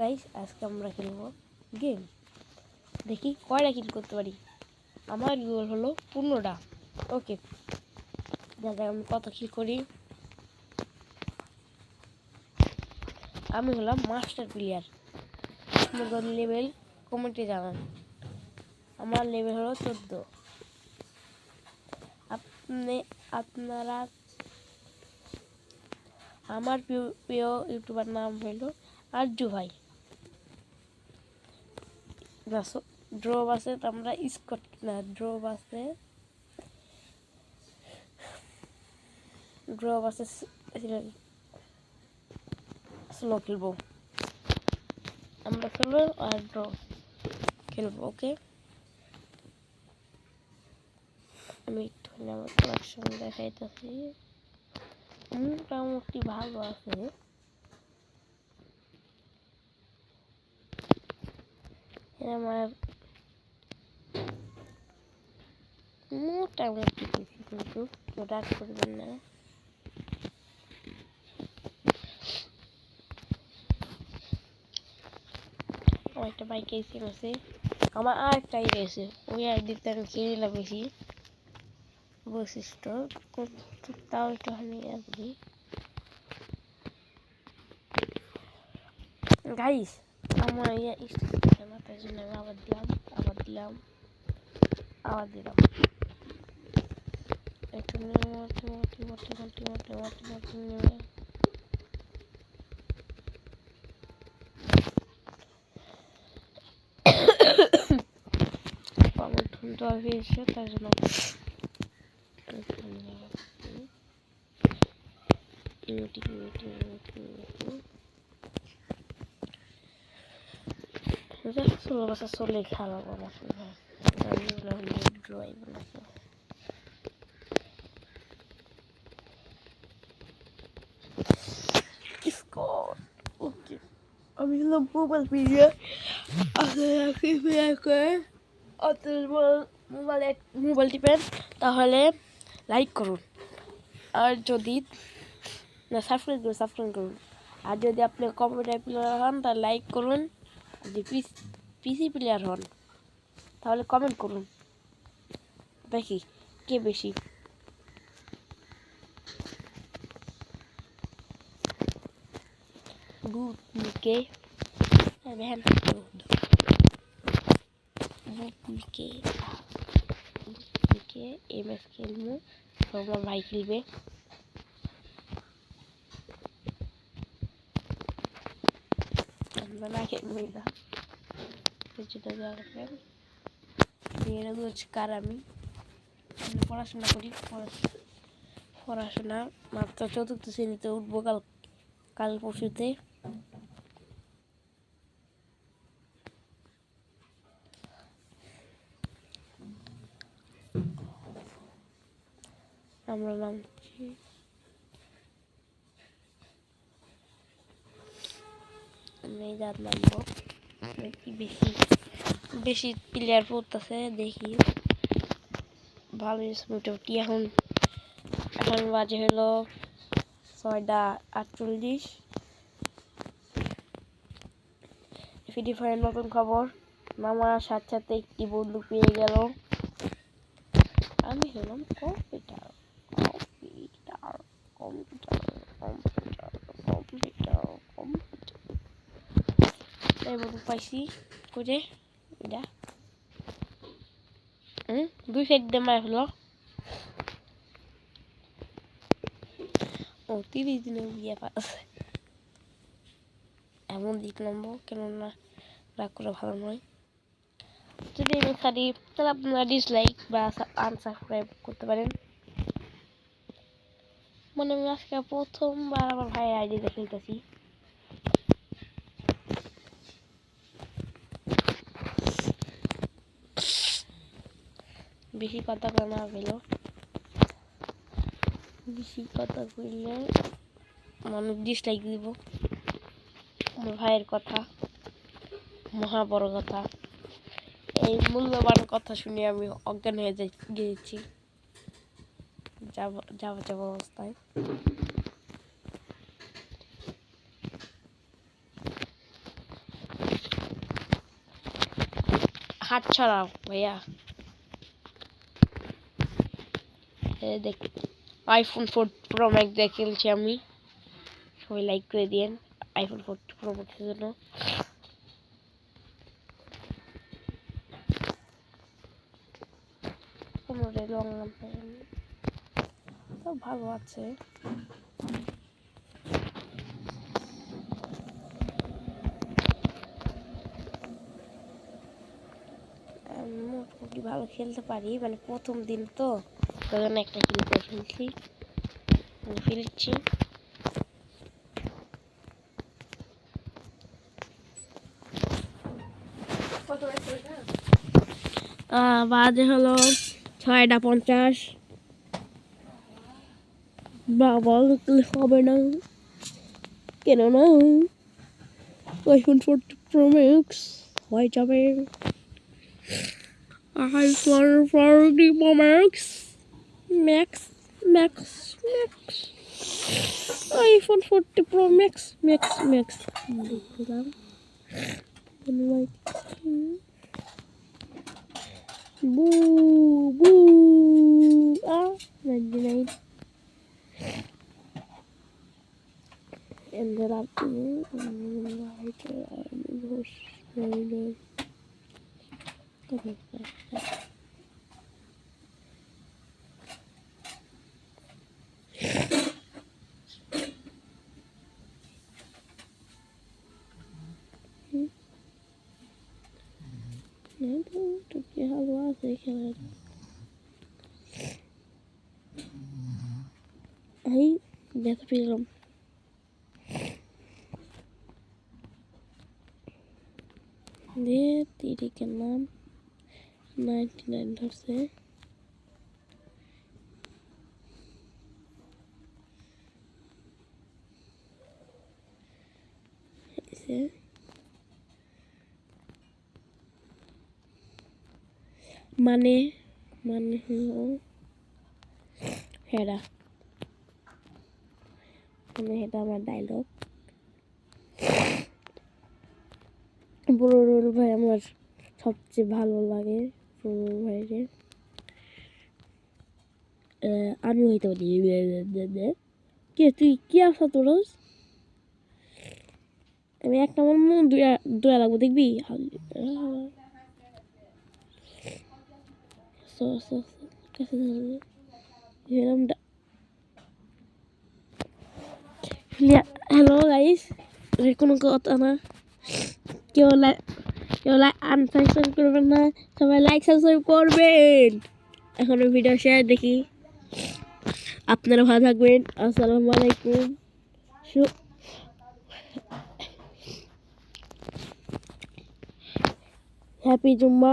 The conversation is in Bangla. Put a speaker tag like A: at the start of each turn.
A: গাইস আজকে আমরা খেলব গেম দেখি কয়টা কিল করতে পারি। আমার গোল হলো পনেরোটা। ওকে দেখা আমি কত কিল করি। আমি হলাম মাস্টার প্লেয়ার আপনাদের লেভেল কমেন্টে জানান। আমার লেভেল হলো চোদ্দ। আপনি, আপনারা, আমার প্রিয় প্রিয় ইউটিউবার নাম হলো আরজু ভাই। আছে, তো আমরা স্কট না ড্রপ আছে। ড্রপ আছে স্লো খেলব। আমরা খেলব আর ড্র খেলব ওকে আমি একটুখানি আমার কালেকশন দেখাইতেছি। মোটামুটি ভালো আছে। আমার মোটামুটি কিছু কিন্তু রাগ করবেন না। আমার একটা বাইক এসে আছে। আমার আর একটা আইডি আছে। ওই আইডিতে আমি নিলাম বেশি। বৈশিষ্ট্য তাও একটুখানি আর কি গাইস Ama я их система призывала для, а для, а для. Это не вот, вот, вот, вот, вот, вот, вот, вот, Два вещи, даже на... И вот, и вот, и вот. ষোলো বছর চলে খেলা করা ড্রয়িং ওকে আমি হলো মোবাইল পিডিয়া আপনারা করে মোবাইল মোবাইল টিপেন, তাহলে লাইক করুন। আর যদি, না সাবস্ক্রাইব করুন সাবস্ক্রাইব করুন। আর যদি আপনি কম্পিউটার হন, তাহলে লাইক করুন। যদি পিসি প্লেয়ার হন, তাহলে কমেন্ট করুন। দেখি কে বেশি। এম এস খেলব আমার ভাই খেলবে। আমরা না খেলবই না কিছুটা জানবেন মেয়েরা রোজকার আমি আমি পড়াশোনা করি পড়াশ- পড়াশোনা মাত্র চতুর্থ শ্রেণীতে উঠবো কাল কাল পরশুতে। আমরা নামছি আমি যার নামবো। দেখি বেশি বেশি প্লেয়ার পড়তেছে, দেখি। ভালো মোটামুটি এখন। এখন বাজে হলো ছয়টা আটচল্লিশ। ফ্রি ফায়ার নতুন খবর। নামার সাথে সাথে একটি বন্ধু পেয়ে গেল। আমি হলাম computer computer computer computer computer বন্ধু পাইছি করে এটা। হুম? দুই সাইড দিয়ে মারা ফেলো ও তিরিশ দিনে বিয়ে পাচ্ছে এমন দিক নামবো কেননা রাগ করে ভালো নয়। যদি আমি খালি তাহলে আপনারা ডিসলাইক বা আনসাবস্ক্রাইব করতে পারেন। মানে আমি আজকে প্রথমবার আমার ভাইয়ের আইডি দেখাইতেছি বেশি কথা না গেল বেশি কথা কইলে মানুষ ডিসলাইক দিব। আমার ভাইয়ের কথা, মহা বড় কথা। এই মূল্যবান কথা শুনে আমি অজ্ঞান হয়ে যাই গিয়েছি যাব যাব যাব অবস্থায়। হাত ছড়াও, ভাইয়া। আইফোন ফোর প্রো ম্যাক্স দিয়ে খেলছি আমি। সবাই লাইক করে দিয়েন আইফোন ফোর প্রো ম্যাক্সের জন্য। লং সব ভালো আছে। মোটামুটি ভালো খেলতে পারি মানে প্রথম দিন তো। জন্য একটা কিল করে ফেলছি। ফেলছি। বাজে হলো ছয়টা পঞ্চাশ। বাবা হবে না। কেন না? আইফোন ফোরটি প্রো ম্যাক্স হয়ে যাবে। IPhone forty pro max max max max iPhone forty pro max max max দেখলাম বু বু আ ninety nine ended up doing like Nerede o? Türkiye halı varsa yakalarım. Ay yapıyorum. Diye diri के नाम 99 से মানে মানে হলো হেরা মানে এটা আমার ডায়লগ বড় ভাই আমার সবচেয়ে ভালো লাগে আহ, আমি হইতে পারি। কে তুই কি আসা তোর আমি একটা আমার মন দুয়া দুয়া লাগবো দেখবি? সো সো কাছে ধরবে এরমটা হ্যালো গাইস কোনো কথা না কেউ লাইক কেউ লাইক আনসাবস্ক্রাইব করবেন না সবাই লাইক সাবস্ক্রাইব করবেন এখন ভিডিও শেয়ার দেখি আপনারা ভালো থাকবেন আসসালামু আলাইকুম হ্যাপি জুম্মা